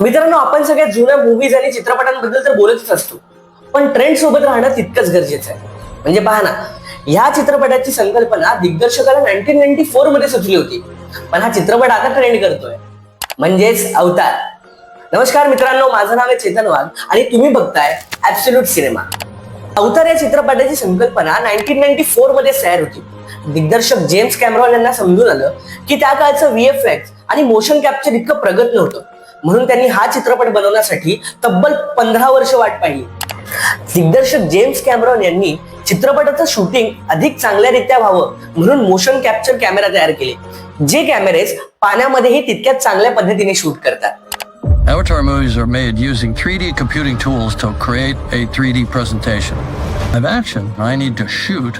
मित्रांनो आपण सगळ्या जुन्या मूवीज आणि चित्रपटांबद्दल तर बोलतच असतो. पण ट्रेंड सोबत राहणं तितकंच गरजेचं आहे. म्हणजे पहा ना ह्या चित्रपटाची संकल्पना दिग्दर्शकाला नाईन्टीन नाईन्टी फोरमध्ये सुचली होती. पण हा चित्रपट आता ट्रेंड करतोय. म्हणजेच अवतार. नमस्कार मित्रांनो माझं नाव आहे चेतन वाघ आणि तुम्ही बघताय ऍब्सोल्यूट सिनेमा अवतार या चित्रपटाची संकल्पना नाईन्टीन नाईन्टी फोरमध्ये तयार होती. दिग्दर्शक जेम्स कॅमरॉन यांना समजून आलं की त्या काळचं व्हीएफएक्स आणि मोशन कॅप्चर इतकं प्रगत नव्हतं. म्हणून त्यांनी हा चित्रपट बनवण्यासाठी तब्बल पंधरा वर्ष वाट पाहिली दिग्दर्शक जेम्स कॅमरॉन यांनी चित्रपटाचं शूटिंग अधिक चांगल्यारीत्या व्हावं म्हणून मोशन कॅप्चर कॅमेरा तयार केले जे कॅमेरेज पाण्यामध्येही तितक्याच चांगल्या पद्धतीने शूट करतात Avatar movies are made using 3D computing tools to create a 3D presentation. Live action, I need to shoot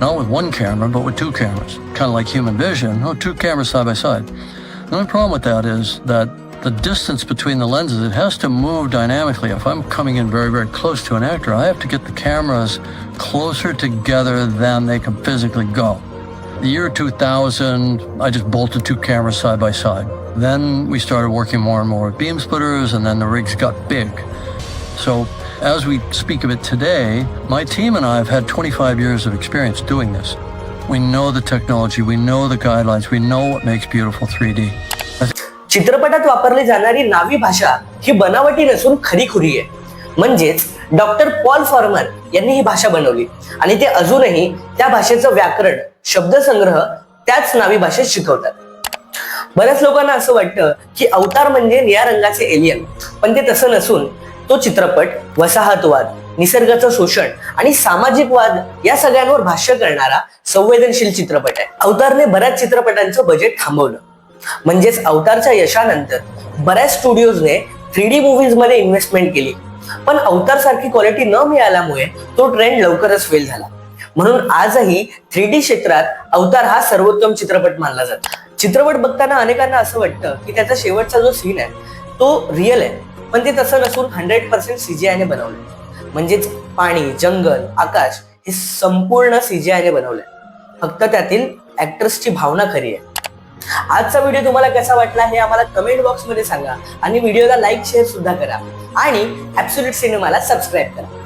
not with one camera, but with two cameras, kind of like human vision, oh, two cameras side by side. The only problem with that is that the distance between the lenses, it has to move dynamically. If I'm coming in very, very close to an actor, I have to get the cameras closer together than they can physically go. The year 2000, I just bolted two cameras side by side. Then we started working more and more with beam splitters, and then the rigs got big. So, as we speak of it today, my team and I have had 25 years of experience doing this. We know the technology, we know the guidelines, we know what makes beautiful 3D. चित्रपटात वापरली जाणारी नावी भाषा ही बनावटी नसून खरीखुरी आहे. म्हणजेच doctor Paul farmer यांनी ही भाषा बनवली. आणि ते अजूनही त्या भाषेचं व्याकरण शब्दसंग्रह त्याच नावी भाषेत शिकवतात. बऱ्याच लोकांना असं वाटतं की अवतार म्हणजे निळ्या रंगाचे एलियन पण ते तसं नसून तो चित्रपट वसाहतवाद निसर्गाचं शोषण आणि सामाजिक वाद या सगळ्यांवर भाष्य करणारा संवेदनशील चित्रपट आहे. अवतारने बऱ्याच चित्रपटांचं बजेट थांबवलं. म्हणजेच अवतारच्या यशानंतर बऱ्याच स्टुडिओजने थ्री डी मुव्हीजमध्ये इन्व्हेस्टमेंट केली. पण अवतार सारखी क्वालिटी न मिळाल्यामुळे तो ट्रेंड लवकरच फेल झाला. म्हणून आजही थ्री डी क्षेत्रात अवतार हा सर्वोत्तम चित्रपट मानला जातो. चित्रपट बघताना अनेकांना असं वाटतं की त्याचा शेवटचा जो सीन आहे तो रिअल आहे. पण ते तसं नसून हंड्रेड पर्सेंट सीजीआयने बनवलं म्हणजेच पाणी जंगल आकाश हे संपूर्ण सीजीआयने बनवलंय. फक्त त्यातील ऍक्टर्सची भावना खरी आहे. आजचा व्हिडिओ तुम्हाला कसा वाटला हे आम्हाला कमेंट बॉक्समध्ये सांगा. आणि व्हिडिओला लाईक शेअर सुद्धा करा. आणि ॲप्सुलेट सिनेमाला सबस्क्राईब करा.